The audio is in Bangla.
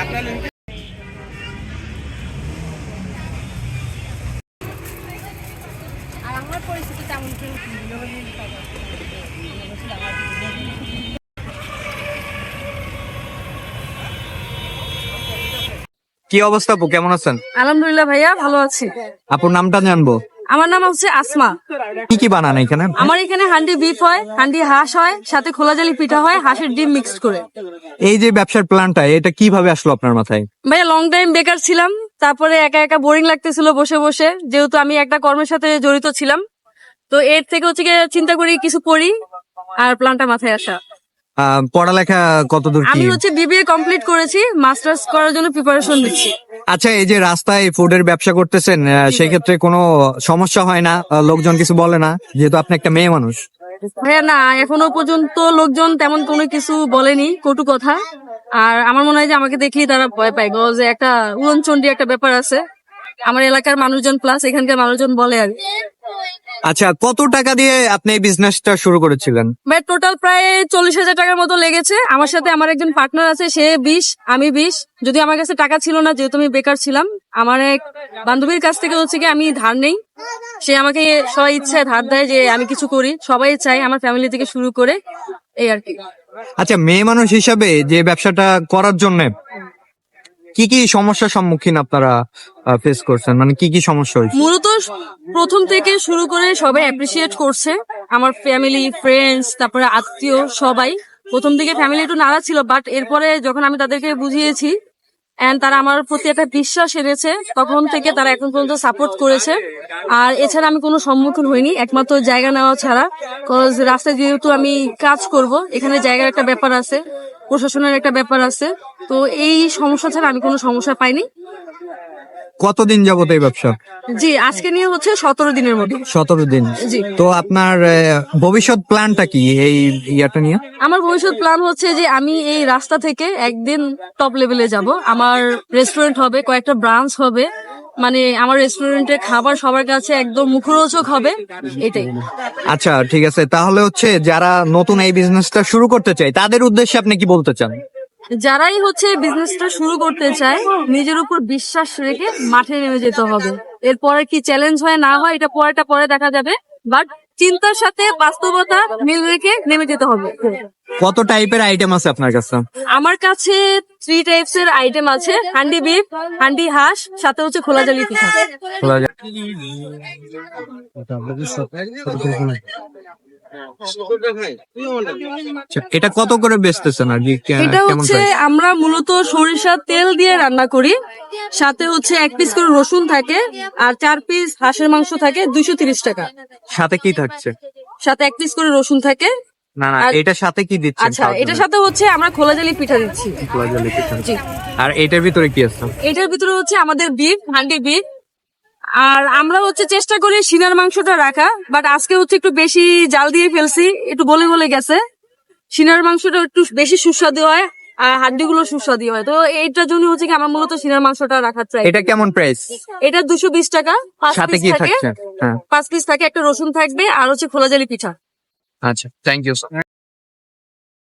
আর আমার পরিস্থিতি তেমন কেউ কি অবস্থা আপু? কেমন আছেন? আলহামদুলিল্লাহ ভাইয়া ভালো আছি। আপুর নামটা জানব। আমার নাম হচ্ছে আসমা। কি কি বানান এখানে? আমার এখানে হান্ডি বিফ হয় হান্ডি হাঁস হয় সাথে খোলা জালি পিঠা হয় হাঁসের ডিম মিক্সড করে। এই যে ব্যবসার প্ল্যানটা এটা কীভাবে আসলো আপনার মাথায়? ভাইয়া লং টাইম বেকার ছিলাম তারপরে একা একা বোরিং লাগতেছিল বসে বসে যেহেতু আমি একটা কর্মের সাথে জড়িত ছিলাম। তো এর থেকে হচ্ছে গিয়ে চিন্তা করি কিছু পড়ি আর প্ল্যানটা মাথায় আসা। পড়ালেখা কতদূর আমি হচ্ছে বিবিএ কমপ্লিট করেছি মাস্টার্স করার জন্য প্রিপারেশন নিচ্ছি আচ্ছা এই যে রাস্তায় ফুডের ব্যবসা করতেছেন সেই ক্ষেত্রে কোনো সমস্যা হয় না? লোকজন কিছু বলে না? যেহেতু আপনি একটা মেয়ে মানুষ। ভাইয়া না এখনও পর্যন্ত লোকজন তেমন কোনো কিছু বলেনি কটু কথা। আর আমার মনে হয় যে আমাকে দেখেই তারা ভয় পায়। গো যে একটা উড়নচন্ডী একটা ব্যাপার আছে। আমার এলাকার মানুষজন প্লাস এখানকার মানুষজন বলে আর কি। আচ্ছা কত টাকা দিয়ে আপনি এই বিজনেসটা শুরু করেছিলেন? ভাই টোটাল প্রায় চল্লিশ হাজার টাকার মতো লেগেছে। আমার সাথে আমার একজন পার্টনার আছে সে বিশ আমি বিশ। যদি আমার কাছে টাকা ছিল না যেহেতু আমি বেকার ছিলাম আমার এক বান্ধবীর কাছ থেকে হচ্ছে কি আমি ধার নেই। সে আমাকে সবাই ইচ্ছায় ধার দেয় যে আমি কিছু করি সবাই চাই আমার ফ্যামিলি থেকে শুরু করে এই আর কি। আচ্ছা মেয়ে মানুষ হিসাবে যে ব্যবসাটা করার জন্য কি কি সমস্যার সম্মুখীন আপনারা ফেস করছেন? মানে কি কি সমস্যা হয়েছে? মূলত প্রথম থেকে শুরু করে সবাই অ্যাপ্রিসিয়েট করছে। আমার ফ্যামিলি ফ্রেন্ডস তারপরে আত্মীয়, সবাই। প্রথম দিকে ফ্যামিলি একটু নারাজ ছিল বাট এরপরে যখন আমি তাদেরকে বুঝিয়েছি এন্ড তারা আমার প্রতি একটা বিশ্বাস এনেছে, তখন থেকে তারা এখন পর্যন্ত সাপোর্ট করেছে। আর এছাড়া আমি কোনো সম্মুখীন হইনি, একমাত্র জায়গা নেওয়া ছাড়া। কজ রাস্তায় যেহেতু আমি কাজ করব, এখানে জায়গার একটা ব্যাপার আছে। প্রশাসনের একটা ব্যাপার আছে। তো এই সমস্যা ছাড়া আমি কোনো সমস্যা পাইনি। কতদিন যাবত এই ব্যবসা? জি আজকে নিয়ে হচ্ছে সতেরো দিনের মতো সতেরো দিন। জি। তো আপনার ভবিষ্যৎ প্ল্যানটা কি এই ইয়াটা নিয়ে? আমার ভবিষ্যৎ প্ল্যান হচ্ছে যে আমি এই রাস্তা থেকে একদিন টপ লেভেলে যাব। আমার রেস্টুরেন্ট হবে কয়েকটা ব্রাঞ্চ হবে। মানে আমার রেস্টুরেন্টের খাবার সবার কাছে একদম মুখরোচক হবে এটাই। আচ্ছা ঠিক আছে। তাহলে হচ্ছে যারা নতুন এই বিজনেসটা শুরু করতে চায় তাদের উদ্দেশ্যে আপনি কি বলতে চান? যারাই হচ্ছে বিজনেসটা শুরু করতে চায় নিজের উপর বিশ্বাস রেখে মাঠে নেমে যেতে হবে। এরপরে কি চ্যালেঞ্জ হয় না হয় এটা পরেটা পরে দেখা যাবে। বাট চিন্তার সাথে বাস্তবতা মিল রেখে নেমে যেতে হবে। কত টাইপের আইটেম আছে আপনার কাছে? আমার কাছে থ্রি টাইপস এর আইটেম আছে। হান্ডি বিফ হান্ডি হাঁস সাথে হচ্ছে খোলা জালি পিঠা। এটা কত করে বেচতেছেন আর কি? এটা হচ্ছে আমরা মূলত সরিষার তেল দিয়ে রান্না করি। সাথে হচ্ছে এক পিস করে রসুন থাকে আর চার পিস হাঁসের মাংস থাকে দুইশো তিরিশ টাকা। সাথে কি থাকছে? সাথে এক পিস করে রসুন থাকে। না না এটার সাথে কি দিচ্ছেন? আচ্ছা এটার সাথে হচ্ছে আমরা খোলা জালি পিঠা দিচ্ছি। খোলা জলে পিঠা। জি। আর এটার ভিতরে কি আছে? এটার ভিতরে হচ্ছে আমাদের বিফ হান্ডি বিফ আর আমরা হচ্ছে চেষ্টা করি সিনার মাংসটা রাখা বাট আজকে হচ্ছে একটু বেশি জাল দিয়ে ফেলছি একটু বলে বলে গেছে। সিনার মাংসটা একটু বেশি সুস্বাদু হয় আর হাড্ডিগুলো সুস্বাদু হয়। তো এইটার জন্য হচ্ছে কি আমার মূলত সিনার মাংসটা রাখার চাই এটা কেমন প্রাইস এটা দুশো বিশ টাকা পাঁচ পিস থাকে। হ্যাঁ। পাঁচ পিস থাকে একটা রসুন থাকবে আর হচ্ছে খোলা জালি পিঠা। আচ্ছা থ্যাংক ইউ